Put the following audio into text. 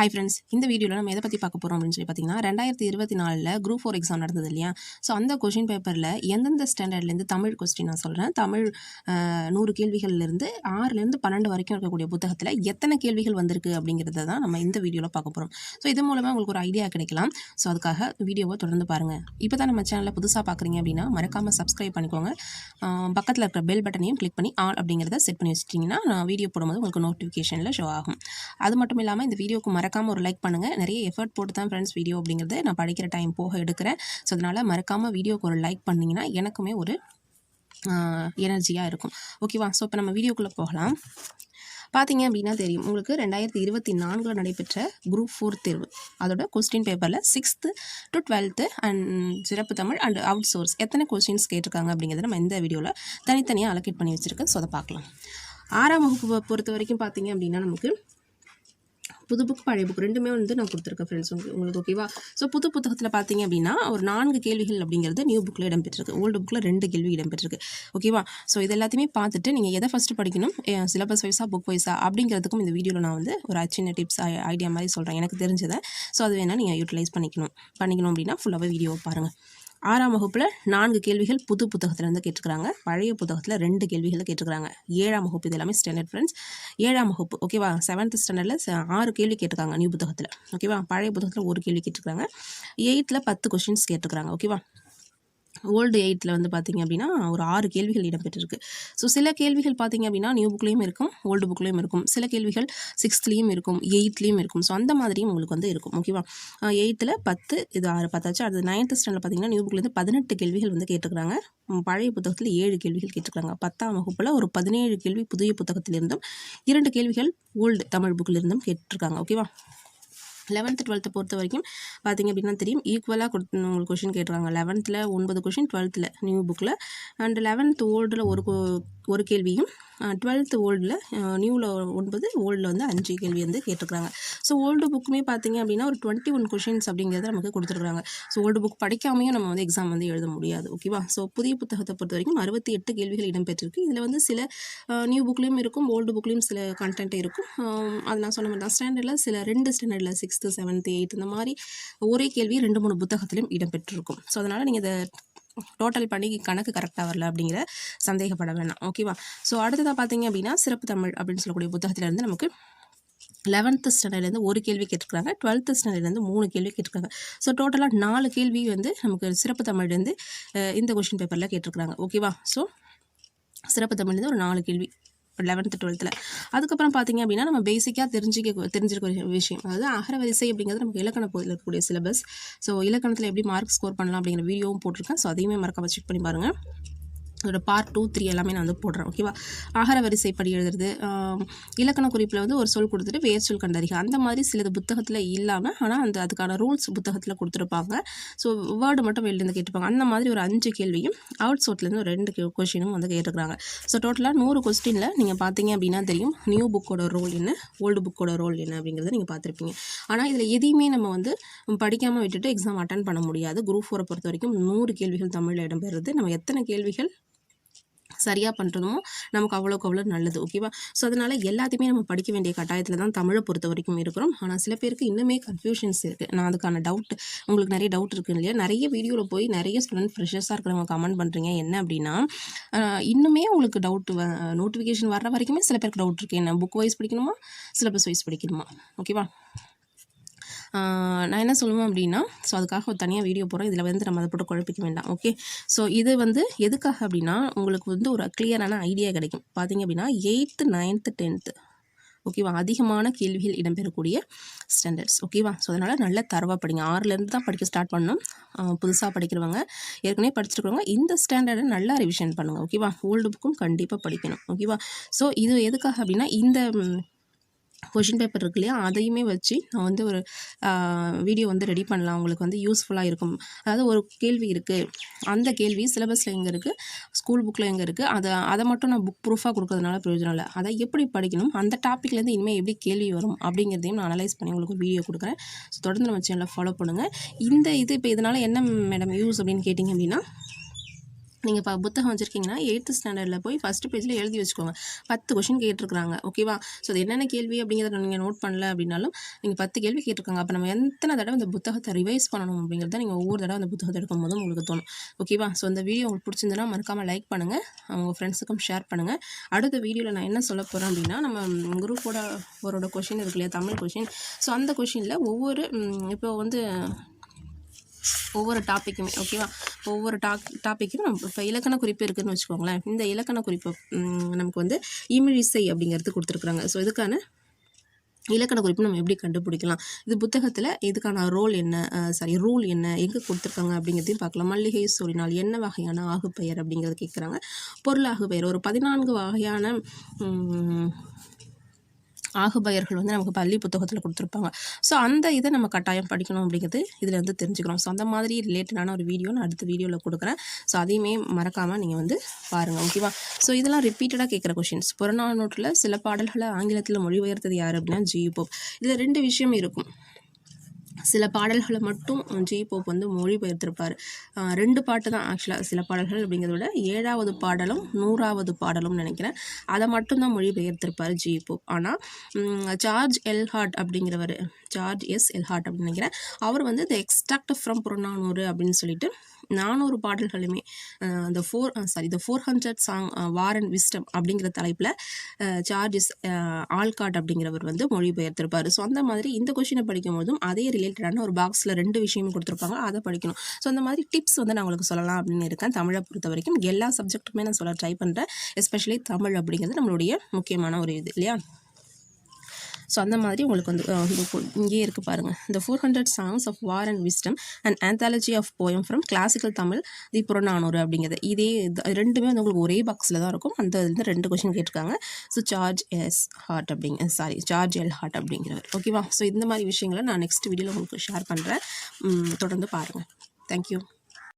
Hi friends இந்த வீடியோவில் நம்ம எதை பற்றி பார்க்க போகிறோம் அப்படின்னு சொல்லி பார்த்தீங்கன்னா ரெண்டாயிரத்தி இருபத்தி நாலில் குரூப் ஃபோர் எக்ஸாம் நடந்தது இல்லையா? ஸோ அந்த கொஷின் பேப்பரில் எந்தெந்த ஸ்டாண்டர்ட்லேருந்து தமிழ் கொஸ்டின் நான் சொல்கிறேன் தமிழ் நூறு கேள்விகள்லேருந்து ஆறுலேருந்து பன்னெண்டு வரைக்கும் இருக்கக்கூடிய புத்தகத்தில் எத்தனை கேள்விகள் வந்திருக்கு அப்படிங்கிறத தான் நம்ம இந்த வீடியோவில் பார்க்க போகிறோம் ஸோ இது மூலமாக உங்களுக்கு ஒரு ஐடியா கிடைக்கலாம். ஸோ அதுக்காக வீடியோவை தொடர்ந்து பாருங்கள் இப்போ தான் நம்ம சேனலில் புதுசாக பார்க்குறீங்க அப்படின்னா மறக்காமல் சப்ஸ்கிரைப் பண்ணிக்கோங்க. பக்கத்தில் இருக்கிற பெல் பட்டனையும் கிளிக் பண்ணி ஆல் அப்படிங்கிறத செட் பண்ணி வச்சிட்டிங்கன்னா நான் வீடியோ போடும்போது உங்களுக்கு நோட்டிஃபிகேஷனில் ஷோ ஆகும். அது மட்டும் இல்லாமல் இந்த வீடியோக்கு மறக்க மறக்காமல் ஒரு லைக் பண்ணுங்கள் நிறைய எஃபர்ட் போட்டு தான் ஃப்ரெண்ட்ஸ் வீடியோ அப்படிங்கிறது நான் படிக்கிற டைம் போக எடுக்கிறேன். ஸோ அதனால் மறக்காமல் வீடியோக்கு ஒரு லைக் பண்ணிங்கன்னா எனக்குமே ஒரு எனர்ஜியாக இருக்கும். ஓகேவா ஸோ இப்போ நம்ம வீடியோக்குள்ளே போகலாம். பார்த்தீங்க அப்படின்னா தெரியும். உங்களுக்கு ரெண்டாயிரத்தி இருபத்தி நான்கில் நடைபெற்ற குரூப் ஃபோர் தேர்வு. அதோட கொஸ்டின் பேப்பரில் சிக்ஸ்த்து டு டுவெல்த்து அண்ட் சிறப்பு தமிழ் அண்ட் அவுட் சோர்ஸ் எத்தனை கொஸ்டின்ஸ் கேட்டிருக்காங்க அப்படிங்கிறத நம்ம இந்த வீடியோவில் தனித்தனியாக அலோகேட் பண்ணி வச்சுருக்கேன். ஸோ அதை பார்க்கலாம். ஆறாம் வகுப்பு பொறுத்த வரைக்கும் பார்த்தீங்க அப்படின்னா நமக்கு புது புக் பழைய புக் ரெண்டுமே வந்து நான் கொடுத்துருக்கேன் ஃப்ரெண்ட்ஸ் உங்களுக்கு உங்களுக்கு ஓகேவா ஸோ புது புத்தகத்தில் பார்த்தீங்க அப்படின்னா ஒரு நான்கு கேள்விகள் அப்படிங்கிறது நியூ புக்கில் இடம்பெற்றிருக்கு. ஓல்டு புக்கில் ரெண்டு கேள்வி இடம்பெற்றிருக்கு. ஓகேவா ஸோ இது எல்லாத்தையுமே பார்த்துட்டு நீங்கள் எதை ஃபஸ்ட்டு படிக்கணும்? சிலபஸ் வைஸாக புக் வைஸாக அப்படிங்கிறதுக்கும் இந்த வீடியோவில் நான் வந்து ஒரு சின்ன டிப்ஸ் ஐடியா மாதிரி சொல்கிறேன் எனக்கு தெரிஞ்சதை. ஸோ அது வேணால் நீங்கள் யூட்டிலைஸ் பண்ணிக்கணும். பண்ணிக்கணும் அப்படின்னா ஃபுல்லாகவே வீடியோவை பாருங்கள் ஆறாம் வகுப்பில் நான்கு கேள்விகள் புது புத்தகத்தில் இருந்து கேட்டிருக்கிறாங்க. பழைய புத்தகத்தில் ரெண்டு கேள்விகளை கேட்டிருக்கிறாங்க. ஏழாம் வகுப்பு இது எல்லாமே ஸ்டாண்டர்ட் ஃப்ரெண்ட்ஸ் ஏழாம் வகுப்பு ஓகேவா செவன்த் ஸ்டாண்டர்டில் ஆறு கேள்வி கேட்டிருக்காங்க நியூ புத்தகத்தில். ஓகேவா பழைய புத்தகத்தில் ஒரு கேள்வி கேட்டிருக்காங்க எயித்தில் பத்து கொஷின்ஸ் கேட்டிருக்காங்க ஓகேவா ஓல்டு எயிட்டில் வந்து பார்த்தீங்க அப்படின்னா ஒரு ஆறு கேள்விகள் இடம்பெற்றிருக்கு. ஸோ சில கேள்விகள் பார்த்தீங்க அப்படின்னா நியூ புக்லேயும் இருக்கும் ஓல்டு புக்லேயும் இருக்கும். சில கேள்விகள் சிக்ஸ்த்லேயும் இருக்கும் எயித்லேயும் இருக்கும். ஸோ அந்த மாதிரியும் உங்களுக்கு வந்து இருக்கும் ஓகேவா எயித்தில் பத்து இது ஆறு பத்தாச்சு. அடுத்து நைன்த் ஸ்டாண்டர்ட் பார்த்தீங்கன்னா நியூ புக்லேருந்து பதினெட்டு கேள்விகள் வந்து கேட்டுக்கிறாங்க பழைய புத்தகத்தில் ஏழு கேள்விகள் கேட்டிருக்காங்க பத்தாம் வகுப்பில் ஒரு பதினேழு கேள்வி புதிய புத்தகத்திலிருந்தும் இரண்டு கேள்விகள் ஓல்டு தமிழ் புக்கிலிருந்தும் கேட்டிருக்காங்க ஓகேவா லெவன்த்து டுவெல்த்தை பொறுத்த வரைக்கும் பார்த்தீங்க அப்படின்னா தெரியும். ஈக்குவலாக கொடுத்து உங்களுக்கு கொஷின் கேட்டுருவாங்க. லெவன்த்தில் ஒன்பது கொஷின் டுவெல்த்தில் நியூ புக்கில் அண்ட் லெவன்த் ஓல்டில் ஒரு ஒரு கேள்வியும் டுவெல்த்து ஓல்டில் நியூவில் ஒன்பது ஓல்டில் வந்து அஞ்சு கேள்வி வந்து கேட்டிருக்காங்க ஸோ ஓல்டு புக்குமே பார்த்தீங்க அப்படின்னா ஒரு டுவெண்ட்டி ஒன் கொஷின்ஸ் அப்படிங்கிறத நமக்கு கொடுத்துருக்காங்க ஸோ ஓல்டு புக் படிக்காமையும் நம்ம வந்து எக்ஸாம் வந்து எழுத முடியாது ஓகேவா ஸோ புதிய புத்தகத்தை பொறுத்த வரைக்கும் அறுபத்தி எட்டு கேள்விகள் இடம்பெற்றிருக்கு. இதில் வந்து சில நியூ புக்லேயும் இருக்கும் ஓல்டு புக்லேயும் சில கண்டென்ட் இருக்கும். அது நான் சொன்ன மாதிரி தான். ஸ்டாண்டர்டில் சில ரெண்டு ஸ்டாண்டர்டில் சிக்ஸ்த்து செவன்த்து எயித் இந்த மாதிரி ஒரே கேள்வி ரெண்டு மூணு புத்தகத்திலையும் இடம்பெற்றிருக்கும். ஸோ அதனால் நீங்கள் இதை டோட்டல் பண்ணி கணக்கு கரெக்டாக வரல அப்படிங்கிற சந்தேகப்பட வேணாம். ஓகேவா ஸோ அடுத்ததாக பார்த்தீங்க அப்படின்னா சிறப்பு தமிழ் அப்படின்னு சொல்லக்கூடிய புத்தகத்திலேருந்து நமக்கு லெவன்த்து ஸ்டாண்டர்ட்லேருந்து ஒரு கேள்வி கேட்டிருக்காங்க. டுவெல்த்து ஸ்டாண்டர்ட்லேருந்து மூணு கேள்வி கேட்டிருக்காங்க. ஸோ டோட்டலாக நாலு கேள்வி வந்து நமக்கு சிறப்பு தமிழ்லேருந்து இந்த கொஷின் பேப்பரில் கேட்டிருக்காங்க. ஓகேவா ஸோ சிறப்பு தமிழ்லேருந்து ஒரு நாலு கேள்வி லெவன்த்து டுவெல்த்தில் அதுக்கப்புறம் பார்த்தீங்க அப்படின்னா நம்ம பேசிக்காக தெரிஞ்சிக்க தெரிஞ்சிருக்க ஒரு விஷயம். அதாவது அகரவரிசை அப்படிங்கிறது நமக்கு இலக்கண பகுதியில் இருக்கக்கூடிய சிலபஸ் ஸோ இலக்கணத்தில் எப்படி மார்க் ஸ்கோர் பண்ணலாம் அப்படிங்கிற வீடியோவும் போட்டிருக்கேன். ஸோ அதையுமே மறக்காம செக் பண்ணி பாருங்கள் அதோட பார்ட் டூ த்ரீ எல்லாமே நான் வந்து போடுறேன் ஓகேவா ஆகார வரிசைப்படி எழுதுறது இலக்கண குறிப்பில் வந்து ஒரு சொல் கொடுத்துட்டு வேர் சொல் கண்டறிக. அந்த மாதிரி சிலது புத்தகத்தில் இல்லாமல் ஆனால் அந்த அதுக்கான ரூல்ஸ் புத்தகத்தில் கொடுத்துருப்பாங்க. ஸோ வேர்டு மட்டும் வெளிலேருந்து கேட்டுப்பாங்க. அந்த மாதிரி ஒரு அஞ்சு கேள்வியும் அவுட் சோட்லேருந்து ஒரு ரெண்டு கொஷினும் வந்து கேட்டுருக்காங்க ஸோ டோட்டலாக நூறு கொஸ்டினில் நீங்கள் பார்த்தீங்க அப்படின்னா தெரியும் நியூ புக்கோட ரோல் என்ன ஓல்டு புக்கோட ரோல் என்ன அப்படிங்கிறத நீங்கள் பார்த்துருப்பீங்க ஆனால் இதில் எதையுமே நம்ம வந்து படிக்காமல் விட்டுட்டு எக்ஸாம் அட்டன் பண்ண முடியாது. குரூப் ஃபோரை பொறுத்த வரைக்கும் நூறு கேள்விகள் தமிழில் இடம்பெறுது. நம்ம எத்தனை கேள்விகள் சரியாக பண்ணுறதுமோ நமக்கு அவ்வளோக்கு அவ்வளோ நல்லது ஓகேவா ஸோ அதனால் எல்லாத்தையுமே நம்ம படிக்க வேண்டிய கட்டாயத்தில் தான் தமிழை பொறுத்த வரைக்கும் இருக்கிறோம். ஆனால் சில பேருக்கு இன்னுமே கன்ஃபியூஷன்ஸ் இருக்குது நான் அதுக்கான டவுட் உங்களுக்கு நிறைய டவுட் இருக்குது இல்லையா? நிறைய வீடியோவில் போய் நிறைய ஸ்டூடெண்ட் ஃப்ரெஷர்ஸாக இருக்கிறவங்க கமெண்ட் பண்ணுறீங்க என்ன அப்படின்னா இன்னுமே உங்களுக்கு டவுட் நோட்டிஃபிகேஷன் வர்ற வரைக்குமே சில பேருக்கு டவுட் இருக்குது என்ன புக் வைஸ் படிக்கணுமா? சிலபஸ் வைஸ் படிக்கணுமா? ஓகேவா நான் என்ன சொல்லுவேன் அப்படின்னா ஸோ அதுக்காக ஒரு தனியாக வீடியோ போகிறோம் இதில் வந்து நம்ம அதை போட்டு குழப்பிக்க வேண்டாம் ஓகே ஸோ இது வந்து எதுக்காக அப்படின்னா உங்களுக்கு வந்து ஒரு கிளியரான ஐடியா கிடைக்கும். பார்த்தீங்க அப்படின்னா எயித்து நைன்த்து டென்த்து ஓகேவா அதிகமான கேள்விகள் இடம்பெறக்கூடிய ஸ்டாண்டர்ட்ஸ் ஓகேவா ஸோ அதனால் நல்ல தரவாக படிங்க. ஆறுலேருந்து தான் படிக்க ஸ்டார்ட் பண்ணணும். புதுசாக படிக்கிறவங்க ஏற்கனவே படிச்சிருக்கிறவங்க இந்த ஸ்டாண்டர்டை நல்லா ரிவிஷன் பண்ணுங்கள் ஓகேவா ஓல்டு புக்கும் கண்டிப்பாக படிக்கணும் ஓகேவா ஸோ இது எதுக்காக அப்படின்னா இந்த கொஷின் பேப்பர் இருக்கு இல்லையா? அதையுமே வச்சு நான் வந்து ஒரு வீடியோ வந்து ரெடி பண்ணலாம். உங்களுக்கு வந்து யூஸ்ஃபுல்லாக இருக்கும். அதாவது ஒரு கேள்வி இருக்குது அந்த கேள்வி சிலபஸில் எங்கே இருக்குது ஸ்கூல் புக்கில் எங்கே இருக்குது அதை அதை மட்டும் நான் புக் ப்ரூஃபாக கொடுக்கறதுனால பிரயோஜனம் இல்லை. அதை எப்படி படிக்கணும்? அந்த டாப்பிக்லேருந்து இனிமேல் எப்படி கேள்வி வரும்? அப்படிங்கிறதையும் நான் அனலைஸ் பண்ணி உங்களுக்கு ஒரு வீடியோ கொடுக்குறேன். ஸோ தொடர்ந்து நம்ம சேனலை ஃபாலோ பண்ணுங்கள் இந்த இது இப்போ இதனால் என்ன மேடம் யூஸ் அப்படின்னு கேட்டிங்க அப்படின்னா நீங்கள் இப்போ புத்தகம் வச்சுருக்கீங்கன்னா எயித்து ஸ்டாண்டர்டில் போய் ஃபஸ்ட்டு பேஜில் எழுதி வச்சுக்கோங்க. பத்து கொஷின் கேட்டிருக்காங்க ஓகேவா ஸோ அது என்னென்ன கேள்வி அப்படிங்கிறத நீங்கள் நோட் பண்ணல அப்படின்னாலும் நீங்கள் பத்து கேள்வி கேட்டிருக்காங்க. அப்போ நம்ம எத்தனை தடவை இந்த புத்தகத்தை ரிவைஸ் பண்ணணும் அப்படிங்கிறத நீங்கள் ஒவ்வொரு தடவை அந்த புத்தகத்தை எடுக்கும் போதும் உங்களுக்கு தோணும். ஓகேவா ஸோ அந்த வீடியோ உங்களுக்கு பிடிச்சிருந்தனா மறக்காமல் லைக் பண்ணுங்கள் அவங்க ஃப்ரெண்ட்ஸுக்கும் ஷேர் பண்ணுங்கள் அடுத்த வீடியோவில் நான் என்ன சொல்ல போகிறேன் அப்படின்னா நம்ம குரூப்போட ஒரோட கொஷின் இருக்கு இல்லையா? தமிழ் கொஷின் ஸோ அந்த கொஷினில் ஒவ்வொரு இப்போ வந்து ஒவ்வொரு டாப்பிக்குமே ஓகேவா ஒவ்வொரு டாக் டாப்பிக்கும் நம்ம இப்போ இலக்கண குறிப்பு இருக்குதுன்னு வச்சுக்கோங்களேன். இந்த இலக்கண குறிப்பு நமக்கு வந்து இமிழிசை அப்படிங்கிறது கொடுத்துருக்குறாங்க. ஸோ இதுக்கான இலக்கண குறிப்பு நம்ம எப்படி கண்டுபிடிக்கலாம்? இது புத்தகத்தில் இதுக்கான ரோல் என்ன சாரி ரூல் என்ன எங்கே கொடுத்துருக்காங்க அப்படிங்கிறதையும் பார்க்கலாம். மல்லிகை சூடினால் என்ன வகையான ஆகுப்பெயர் அப்படிங்கிறது கேட்குறாங்க பொருள் ஆகுப்பெயர் ஒரு பதினான்கு வகையான ஆகுபயர்கள் வந்து நமக்கு பள்ளி புத்தகத்தில் கொடுத்துருப்பாங்க. ஸோ அந்த இதை நம்ம கட்டாயம் படிக்கணும் அப்படிங்கிறது இதில் வந்து தெரிஞ்சுக்கிறோம். ஸோ அந்த மாதிரி ரிலேட்டடான ஒரு வீடியோ நான் அடுத்த வீடியோவில் கொடுக்குறேன். ஸோ அதையுமே மறக்காமல் நீங்கள் வந்து பாருங்கள் ஓகேவா ஸோ இதெல்லாம் ரிப்பீட்டடாக கேட்குற கொஷின்ஸ் புறநானூற்றில் சில பாடல்களை ஆங்கிலத்தில் மொழிபெயர்த்தது யார் அப்படின்னா ஜி இதில் ரெண்டு விஷயம் இருக்கும். சில பாடல்களை மட்டும் ஜி போப் வந்து மொழிபெயர்த்திருப்பார். ரெண்டு பாட்டு தான் ஆக்சுவலாக சில பாடல்கள் அப்படிங்கிறத விட ஏழாவது பாடலும் நூறாவது பாடலும் நினைக்கிறேன். அதை மட்டும்தான் மொழிபெயர்த்திருப்பார் ஜி போப். ஆனால் ஜார்ஜ் எல்ஹார்ட் அப்படிங்கிறவர் ஜார்ஜ் எஸ் எல்ஹார்ட் அப்படின்னு நினைக்கிறேன். அவர் வந்து த எக்ஸ்ட்ராக்ட் ஃப்ரம் புறநானூறு அப்படின்னு சொல்லிட்டு நானூறு பாடல்களுமே இந்த four sorry the four hundred song war and wisdom அப்படிங்கிற தலைப்பில் சார்ஜஸ் ஆல்காட் அப்படிங்கிறவர் வந்து மொழிபெயர்த்திருப்பார். ஸோ அந்த மாதிரி இந்த கொஷினை படிக்கும் போதும் அதே ரிலேட்டடான ஒரு பாக்ஸில் ரெண்டு விஷயமும் கொடுத்துருப்பாங்க. அதை படிக்கணும். ஸோ அந்த மாதிரி டிப்ஸ் வந்து நான் உங்களுக்கு சொல்லலாம் அப்படின்னு இருக்கேன். தமிழை பொறுத்த வரைக்கும் எல்லா சப்ஜெக்ட்டுமே நான் சொல்ல ட்ரை பண்ணுறேன் எஸ்பெஷலி தமிழ் அப்படிங்கிறது நம்மளுடைய முக்கியமான ஒரு இது இல்லையா? ஸோ அந்த மாதிரி உங்களுக்கு வந்து இங்கேயே இருக்குது பாருங்கள் இந்த four hundred songs of war and wisdom and anthology of poem from classical Tamil the Purananuru அப்படிங்கிறது. இதே ரெண்டுமே வந்து உங்களுக்கு ஒரே பாக்ஸில் தான் இருக்கும். அந்த வந்து ரெண்டு கொஷின் கேட்டிருக்காங்க. ஸோ சார்ஜ் எஸ் ஹார்ட் அப்படிங்க சாரி சார்ஜ் எல் ஹார்ட் அப்படிங்கிறவர். ஓகேவா ஸோ இந்த மாதிரி விஷயங்களை நான் நெக்ஸ்ட் வீடியோவில் உங்களுக்கு ஷேர் பண்ணுறேன் தொடர்ந்து பாருங்கள் தேங்க்யூ